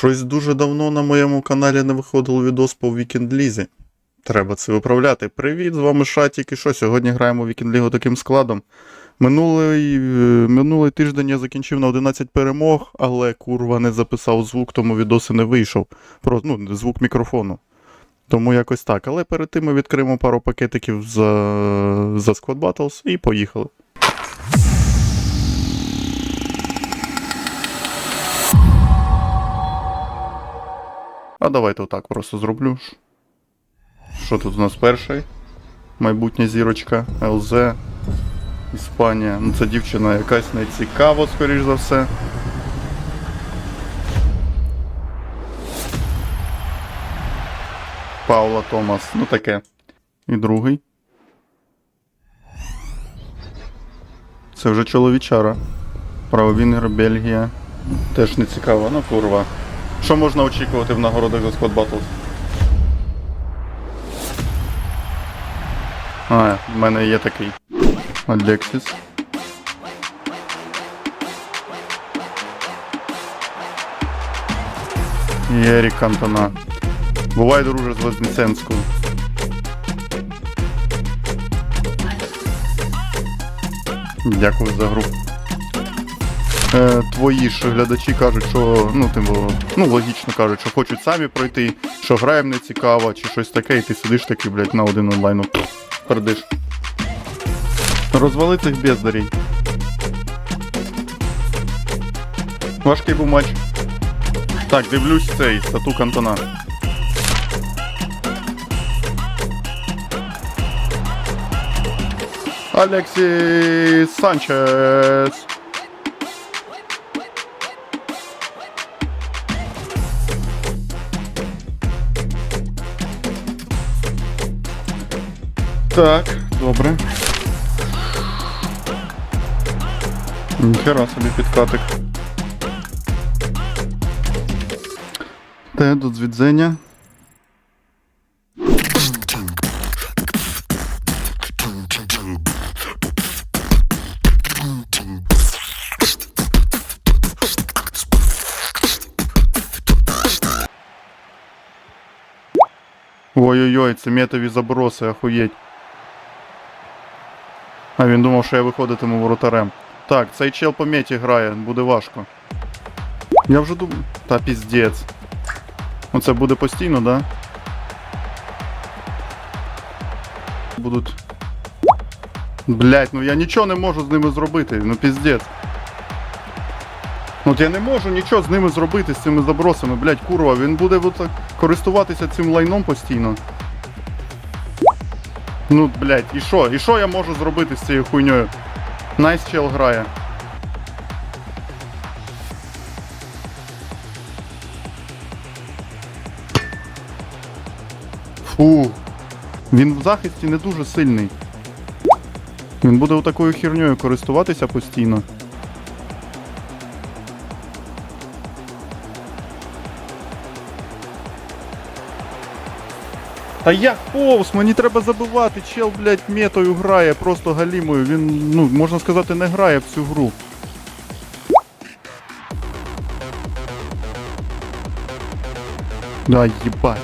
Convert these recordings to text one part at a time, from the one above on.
Щось дуже давно на моєму каналі не виходив відос по Weekend Лізі. Треба це виправляти. Привіт, з вами Шатік. І що? Сьогодні граємо в Weekend Лігу таким складом. Минулий, е, минулий тиждень я закінчив на 11 перемог, але курва не записав звук, тому відоси не вийшов. Про, ну, звук мікрофону. Тому якось так. Але перед тим ми відкриємо пару пакетиків за, за Squad Battles і поїхали. А давайте отак просто зроблю. Що тут у нас перший? Майбутня зірочка, ЛЗ, Іспанія. Ну це дівчина якась не цікаво, скоріш за все. Паула Томас, ну таке. І другий. Це вже чоловічара. Правовінгер, Бельгія. Теж не цікаво, ну курва. Що можна очікувати в нагородах за Squad Battles? А, в мене є такий. І Ерік Кантона. Бувай, друже, з Вознесенського. Дякую за гру. Е, твої ж глядачі кажуть, що ну, типу, ну, логічно кажуть, що хочуть самі пройти, що граєм не цікаво, чи щось таке, і ти сидиш такий, блядь, на один онлайну пердиш. Розвали цих бездарей. Важкий був матч. Так, дивлюсь цей стату Кантона. Алексіс Санчес. Так, добре. Ніхера собі підкатик. Те до звідзення. Ой-ой-ой, це метові заброси, охуєть. А він думав, що я виходитиму воротарем. Так, цей чел по меті грає, буде важко. Я вже думаю. Та піздець. Оце буде постійно, да? Будуть. Блять, ну я нічого не можу з ними зробити, ну піздець. От я не можу нічого з ними зробити, з цими забросами, блять, курва, він буде от користуватися цим лайном постійно. Ну, блять, і що? І що я можу зробити з цією хуйньою? Найс чел грає. Фу. Він в захисті не дуже сильний. Він буде отакою херньою користуватися постійно. Та як повз, мені треба забивати, чел, блядь, метою грає, просто галімою. Він, ну, можна сказати, не грає в цю гру. Да, їбать.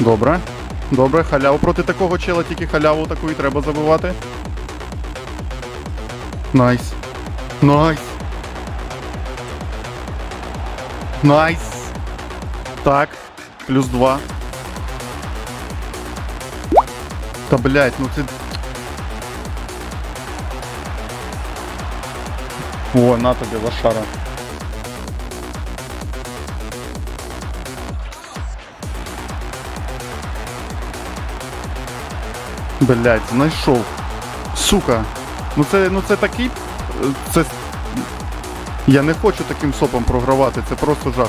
Добре. Добре, халяву проти такого чела, тільки халяву таку і треба забивати. Найс. Найс. Найс. Так. Плюс два. Та блять, ну ти. О, на тобі лошара. Блять, знайшов. Сука. Ну це, ну це такий. Це. Я не хочу таким сопом програвати, це просто жах.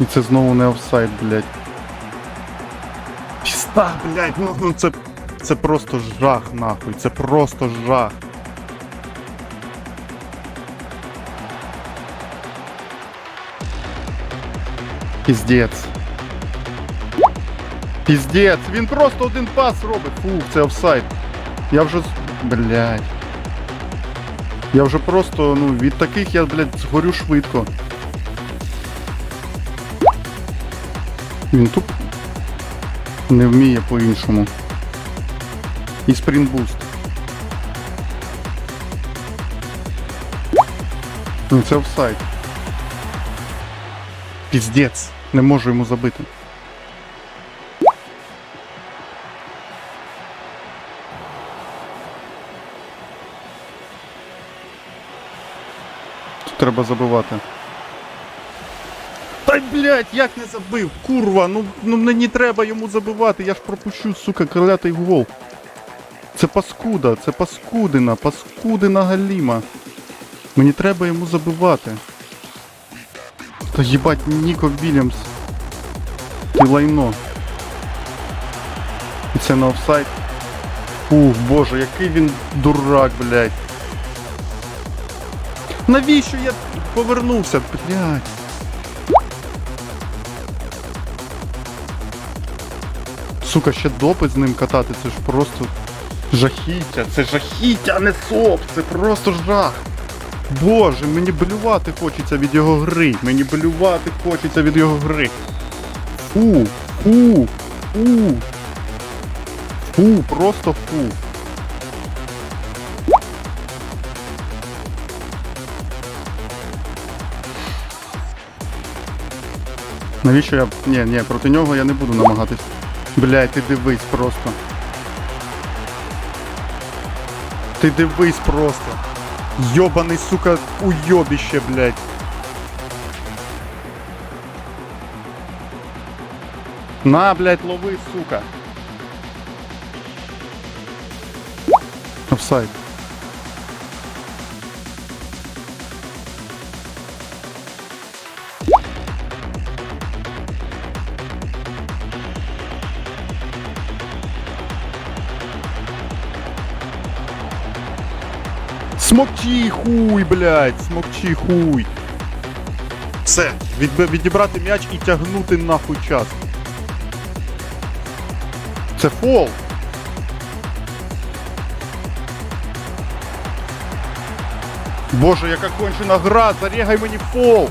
І це знову не офсайд, блядь. Піста, блядь, ну, ну це. Це просто жах, нахуй. Це просто жах. Піздець. Піздець, він просто один пас робить. Фу, це офсайд. Я вже. Блядь. Я вже просто, ну, від таких я, блядь, згорю швидко. Він тут не вміє по-іншому. І спринтбуст. Ну, це офсайд. Піздець. Не можу йому забити. Треба забивати. Та блять, як не забив? Курва, ну, ну мені треба йому забивати, я ж пропущу, сука, крилятий гол. Це паскуда, це паскудина, паскудина галіма. Мені треба йому забивати. Та їбать, Ніко Вільямс. Ти лайно. І це на офсайд. Ух, боже, який він дурак, блядь. Навіщо я повернувся, блядь? Сука, ще допит з ним катати, це ж просто жахіття, це жахіття, не соп, це просто жах. Боже, мені блювати хочеться від його гри. Мені блювати хочеться від його гри. Фу, фу, фу. Фу, просто фу. Навіщо я. Ні, ні, проти нього я не буду намагатись. Блядь, ти дивись просто. Ти дивись просто. Йобаний, сука, уйобіще, блядь. На, блядь, лови, сука. Офсайд. Смокчи хуй, блядь, смокчи хуй. Все, від, відібрати м'яч і тягнути нахуй час. Це фол. Боже, яка кончена гра, зарігай мені фол.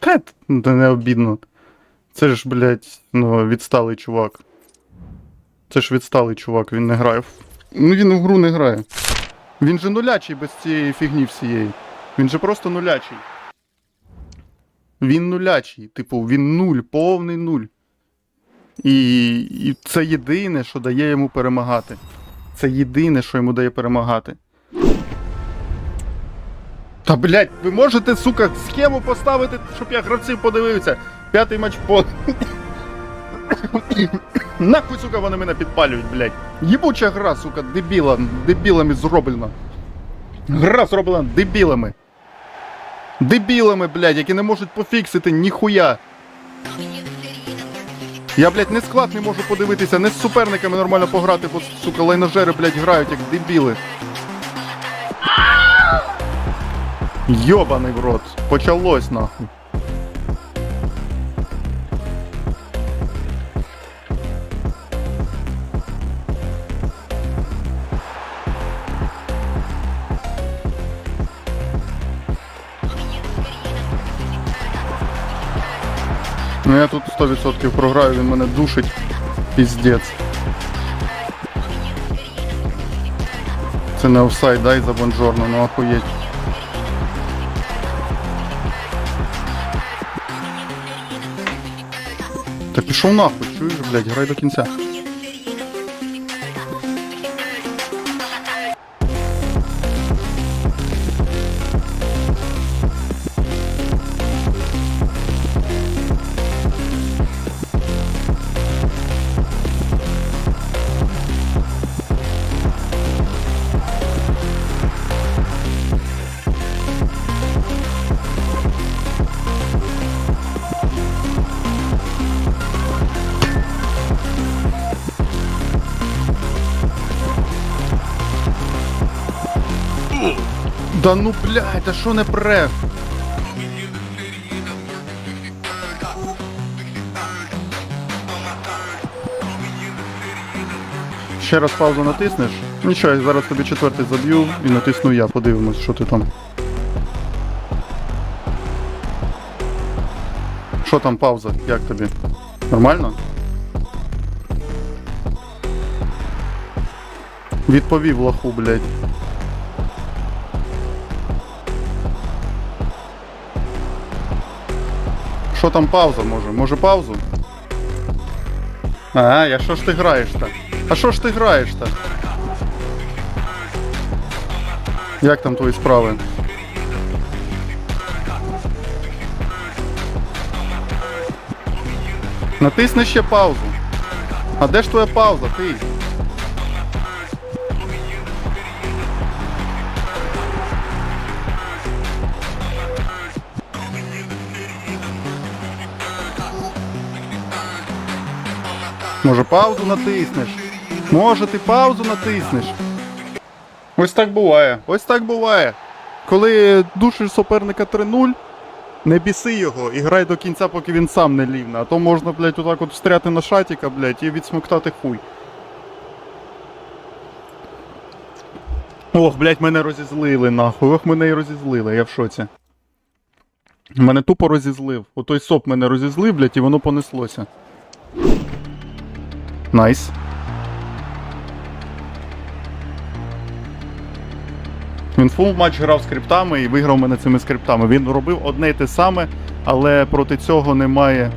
Кет, да не обідно. Це ж, блядь, ну, відсталий чувак. Це ж відсталий чувак, він не грає. Ну він в гру не грає. Він же нулячий без цієї фігні всієї. Він же просто нулячий. Він нулячий. Типу, він нуль, повний нуль. І, і це єдине, що дає йому перемагати. Це єдине, що йому дає перемагати. Та блять, ви можете, сука, схему поставити, щоб я гравців подивився. П'ятий матч по. Нахуй, сука, вони мене підпалюють, блять. Єбуча гра, сука, дебіла, дебілами зроблена. Гра зроблена дебілами. Дебілами, блядь, які не можуть пофіксити ніхуя. Я, блядь, не склад не можу подивитися, не з суперниками нормально пограти, бо, сука, лайнажери, блядь, грають як дебіли. Йобаний в рот. Почалось нахуй. Ну я тут 100% програю, він мене душить. Піздець. Це не офсайд, дай за бонжорно, ну охуєть. Пішов нахуй, чуєш, блядь, грай до кінця. Да ну блядь, та що не пре? Ще раз паузу натиснеш. Нічого, я зараз тобі четвертий заб'ю і натисну я, подивимось, що ти там. Що там пауза? Як тобі? Нормально? Відповів лоху, блядь. Що там пауза може? Може паузу? А, я що ж ти граєш-то? А що ж ти граєш-то? Як там твої справи? Натисни ще паузу. А де ж твоя пауза, ти? Може паузу натиснеш? Може ти паузу натиснеш? Ось так буває. Ось так буває. Коли душиш суперника 3-0, не біси його і грай до кінця, поки він сам не лівне. А то можна, блядь, отак от встряти на шатіка, блядь, і відсмоктати хуй. Ох, блядь, мене розізлили, нахуй. Ох, мене і розізлили, я в шоці. Мене тупо розізлив. Отой соп мене розізлив, блядь, і воно понеслося. Найс. Він фул матч грав скриптами і виграв мене цими скриптами. Він робив одне й те саме, але проти цього немає.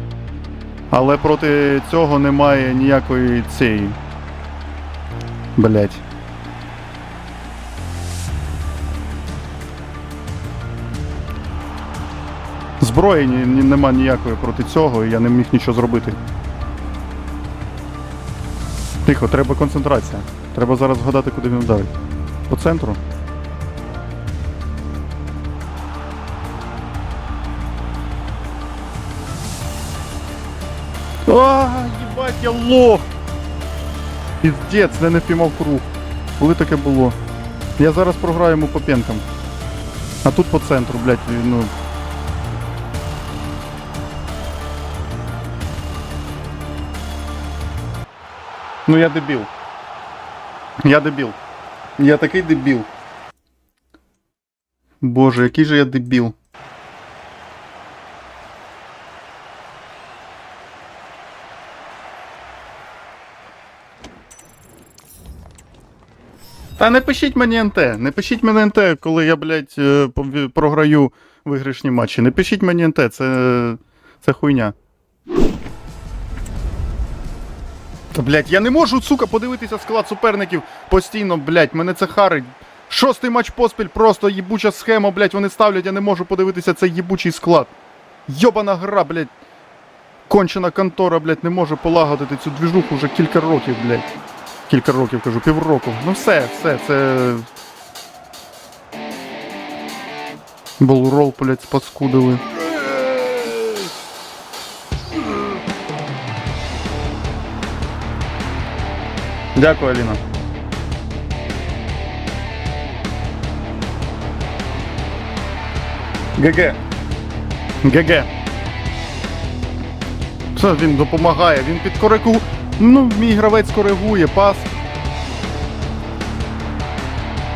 Але проти цього немає ніякої цієї. Блять. Зброї нема ніякої проти цього, і я не міг нічого зробити. Тихо, треба концентрація. Треба зараз згадати, куди він вдарить. По центру. А, їбать, я лох! Піздець, я не впіймав круг. Коли таке було? Я зараз програю йому по пенкам. А тут по центру, блядь, ну. Ну я дебіл. Я дебіл. Я такий дебіл. Боже, який же я дебіл. Та не пишіть мені НТ. Не пишіть мені НТ, коли я, блядь, е, програю виграшні матчі. Не пишіть мені НТ, це. це хуйня. Та, я не можу, сука, подивитися склад суперників постійно, блядь, мене це харить. Шостий матч поспіль, просто їбуча схема, блядь, вони ставлять, я не можу подивитися цей їбучий склад. Йобана гра, блядь. Кончена контора, блядь, не може полагодити цю двіжуху вже кілька років, блядь. Кілька років кажу, півроку. Ну все, все, це. Болрол, блядь, спаскудили. Дякую, Аліна. ГГ. ГГ. Що він допомагає? Він підкоригує. Ну, мій гравець коригує, пас.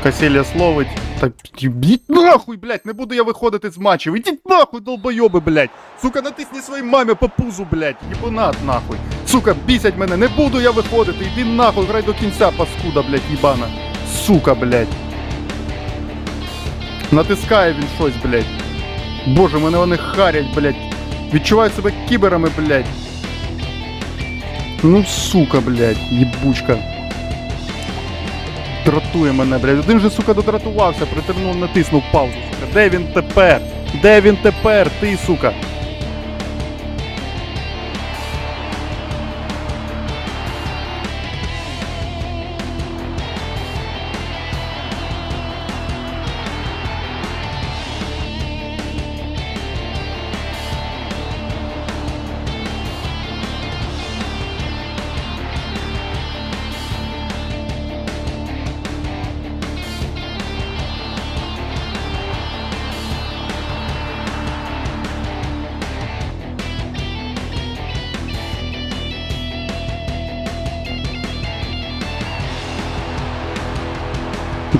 Касілля словить. Та ідіть нахуй, блядь, не буду я виходити з матчів. Ідіть нахуй, долбойоби, блядь. Сука, натисні своїй мамі по пузу, блядь. Єбанат нахуй. Сука, бісять мене, не буду я виходити. Іди нахуй, грай до кінця, паскуда, блядь, їбана. Сука, блядь. Натискає він щось, блядь. Боже, мене вони харять, блядь. Відчуваю себе кіберами, блядь. Ну, сука, блядь, їбучка. Дратує мене, блядь. Один же, сука, додратувався, притернув, натиснув паузу, сука. Де він тепер? Де він тепер? Ти, сука.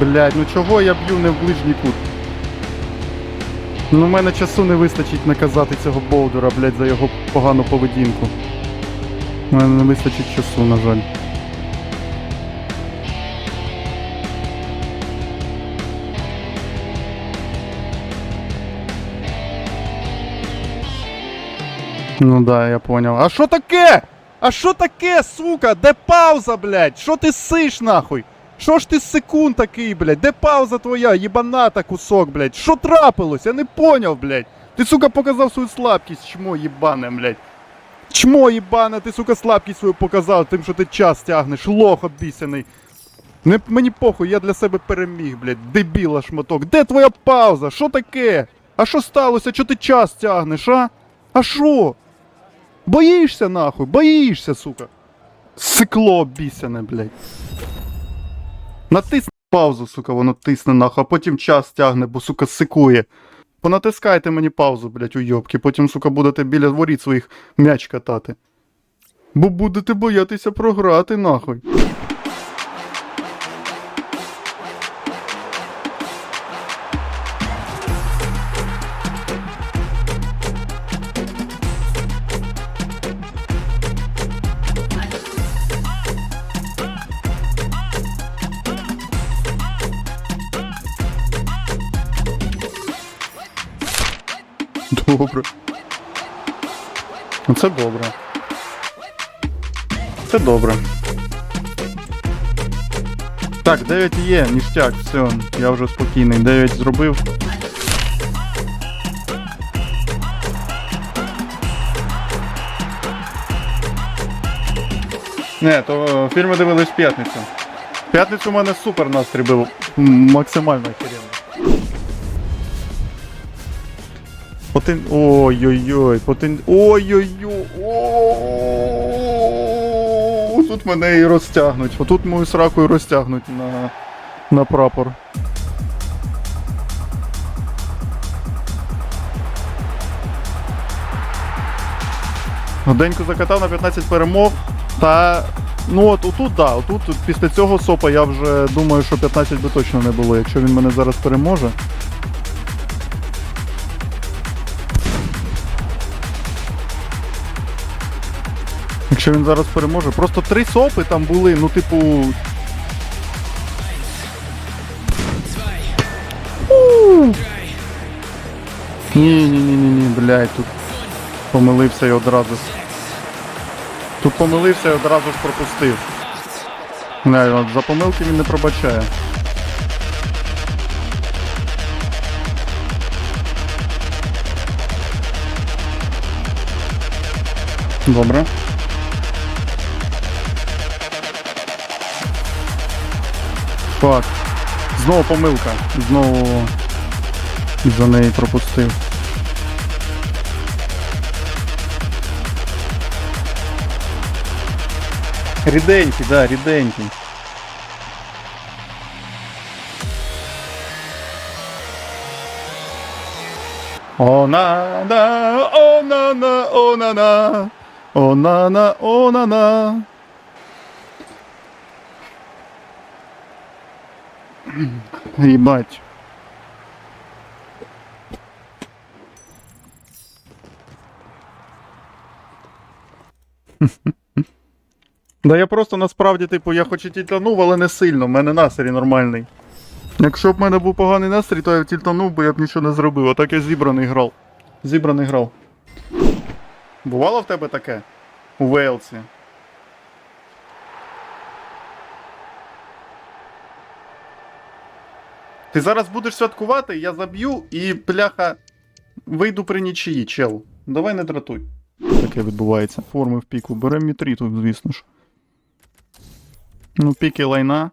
Блядь, ну чого я б'ю не в ближній кут? Ну, в мене часу не вистачить наказати цього болдера, блядь, за його погану поведінку. У мене не вистачить часу, на жаль. Ну да, я понял. А що таке? А що таке, сука? Де пауза, блядь? Що ти сиш нахуй? Що ж ти секунд такий, блядь? Де пауза твоя, єбаната кусок, блядь? Що трапилось? Я не поняв, блядь. Ти, сука, показав свою слабкість, чмо єбане, блядь. Чмо єбане, ти, сука, слабкість свою показав тим, що ти час тягнеш, лох обісяний. Не, мені похуй, я для себе переміг, блядь, дебіла шматок. Де твоя пауза? Що таке? А що сталося? Чого ти час тягнеш, а? А що? Боїшся нахуй, боїшся, сука. Сикло обісяне, блядь. Натисни паузу, сука, воно тисне нахуй, а потім час тягне, бо, сука, сикує. Понатискайте мені паузу, блядь, уйобки, потім, сука, будете біля воріт своїх м'яч катати. Бо будете боятися програти, нахуй. Добре. Ну, Це добре. Це добре. Так, 9 є, ніштяк, все, я вже спокійний. 9 зробив. Не, то фільми дивились в п'ятницю. В п'ятницю у мене супер настрій був. Максимально охеренно. Потен... Ой-ой-ой, потен... Ой-ой-ой. Тут мене і розтягнуть. Отут мою сраку і розтягнуть на, на прапор. Годеньку закатав на 15 перемог. Та ну от отут, да, отут після цього сопа я вже думаю, що 15 би точно не було, якщо він мене зараз переможе. Якщо він зараз переможе, просто три сопи там були, ну типу. Ні, ні, ні, ні, ні, блядь, тут помилився і одразу. Тут помилився і одразу ж пропустив. Не, от за помилки він не пробачає. Добре. Фак. Знову помилка. Знову. За неї пропустив. Ріденький, да, ріденький. О на на, о на на, о на на, о на на, о на Ебать. Да я просто насправді, типу, я хоч і тільтанув, але не сильно, в мене настрій нормальний. Якщо б в мене був поганий настрій, то я б тільтанув, бо я б нічого не зробив. А так я зібраний грав. Зібраний грав. Бувало в тебе таке? У Вейлсі? Ти зараз будеш святкувати, я заб'ю і пляха вийду при нічиї, чел. Давай не дратуй. Таке відбувається. Форми в піку. Беремо мітріту, звісно ж. Ну, піки лайна.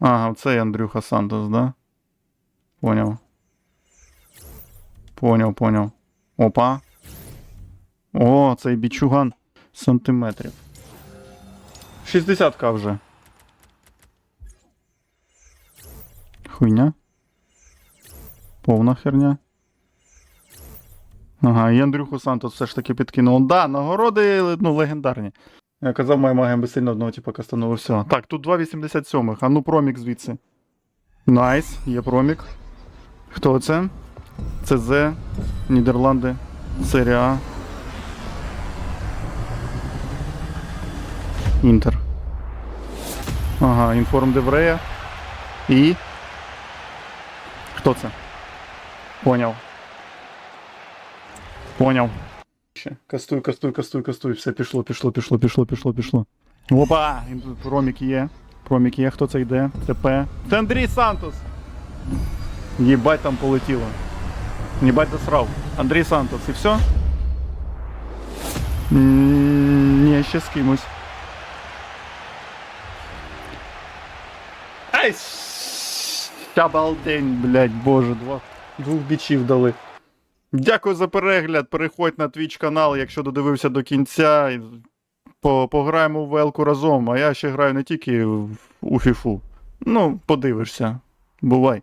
Ага, це Андрюха Сантос, да? Поняв. Поняв, поняв. Опа. О, цей бічуган сантиметрів. 60к вже. Хуйня. Повна херня. Ага, і Андрюху Сантос все ж таки підкинув. Да, нагороди ну, легендарні. Я казав, моя магія безсильно одного типу кастанув. Все. Так, тут 2,87. А ну промік звідси. Найс, є промік. Хто це? Це З, Нідерланди, Серія Інтер. Ага, інформ Деврея. І. Хто це? Поняв. Поняв. Кастуй, кастуй, кастуй, кастуй. Все, пішло, пішло, пішло, пішло, пішло, пішло. Опа! Промік є. Промік є, хто це йде? ТП. Це Андрій Сантос! Єбать там полетіло. Єбать досрав. Андрій Сантос, і все? Ще з кимось. Ай! Щабалдень, блядь, боже, два, двох бічів дали. Дякую за перегляд. Переходь на Twitch канал, якщо додивився до кінця. По, пограємо в велку разом, а я ще граю не тільки у фіфу. Ну, подивишся. Бувай.